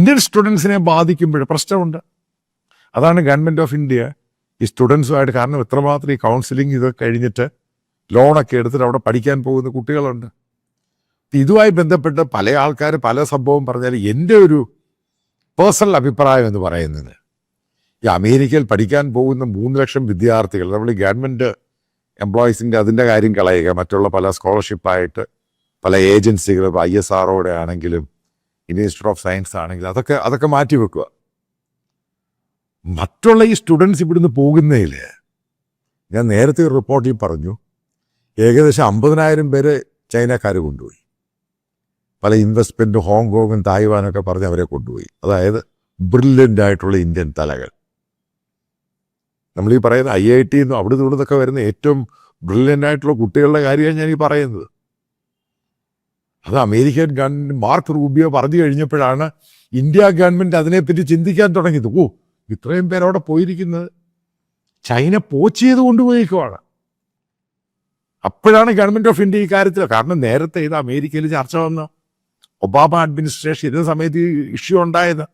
Indian സ്റ്റുഡൻസിനെ ബാധിക്കുമ്പോൾ പ്രശ്നമുണ്ട്. അതാണ് government of India ഈ സ്റ്റുഡൻസുമായിട്ട് കാരണം എത്രമാത്രം ഈ കൗൺസിലിംഗ് ഇത് കഴിഞ്ഞിട്ട് ലോണൊക്കെ എടുത്തിട്ട് അവിടെ പഠിക്കാൻ പോകുന്ന കുട്ടികളുണ്ട്. ഇതുമായി ബന്ധപ്പെട്ട് പല ആൾക്കാർ പല സംഭവം പറഞ്ഞാൽ എന്റെ ഒരു പേഴ്സണൽ അഭിപ്രായം എന്ന് പറയുന്നത് ഈ അമേരിക്കയിൽ പഠിക്കാൻ പോകുന്ന മൂന്ന് ലക്ഷം വിദ്യാർത്ഥികൾ നമ്മൾ ഈ ഗവൺമെന്റ് എംപ്ലോയീസിന്റെ അതിന്റെ കാര്യം കളയുക മറ്റുള്ള പല സ്കോളർഷിപ്പായിട്ട് പല ഏജൻസികളും ഐ എസ് ആറോടെ ആണെങ്കിലും ഇൻസ്റ്റിറ്റ്യൂട്ട് ഓഫ് സയൻസ് ആണെങ്കിൽ അതൊക്കെ അതൊക്കെ മാറ്റി വെക്കുക. മറ്റുള്ള ഈ സ്റ്റുഡൻസ് ഇവിടുന്ന് പോകുന്നതിൽ ഞാൻ നേരത്തെ ഒരു റിപ്പോർട്ടിൽ പറഞ്ഞു ഏകദേശം അമ്പതിനായിരം പേര് ചൈനക്കാർ കൊണ്ടുപോയി. പല ഇൻവെസ്റ്റ്മെന്റും ഹോങ്കോങ്ങും തായ്വാനൊക്കെ പറഞ്ഞ് അവരെ കൊണ്ടുപോയി. അതായത് ബ്രില്യന്റ് ആയിട്ടുള്ള ഇന്ത്യൻ തലകൾ. നമ്മൾ ഈ പറയുന്ന ഐ ഐ ടി എന്നും അവിടെ നിന്നൊക്കെ വരുന്ന ഏറ്റവും ബ്രില്യന്റ് ആയിട്ടുള്ള കുട്ടികളുടെ കാര്യമാണ് ഞാൻ ഈ പറയുന്നത്. അത് അമേരിക്കൻ ഗവൺമെന്റ് മാർക്ക് റൂബിയോ പറഞ്ഞു കഴിഞ്ഞപ്പോഴാണ് ഇന്ത്യ ഗവൺമെന്റ് അതിനെപ്പറ്റി ചിന്തിക്കാൻ തുടങ്ങിയത്. ഓ ഇത്രയും പേരവിടെ പോയിരിക്കുന്നത് ചൈന പോച്ച് ചെയ്ത് കൊണ്ടുപോയേക്കുവാണ്. അപ്പോഴാണ് ഗവൺമെന്റ് ഓഫ് ഇന്ത്യ ഈ കാര്യത്തിൽ കാരണം നേരത്തെ ഇത് അമേരിക്കയിൽ ചർച്ച വന്ന ഒബാമ അഡ്മിനിസ്ട്രേഷൻ ഇരുന്ന സമയത്ത് ഈ ഇഷ്യൂ ഉണ്ടായത്.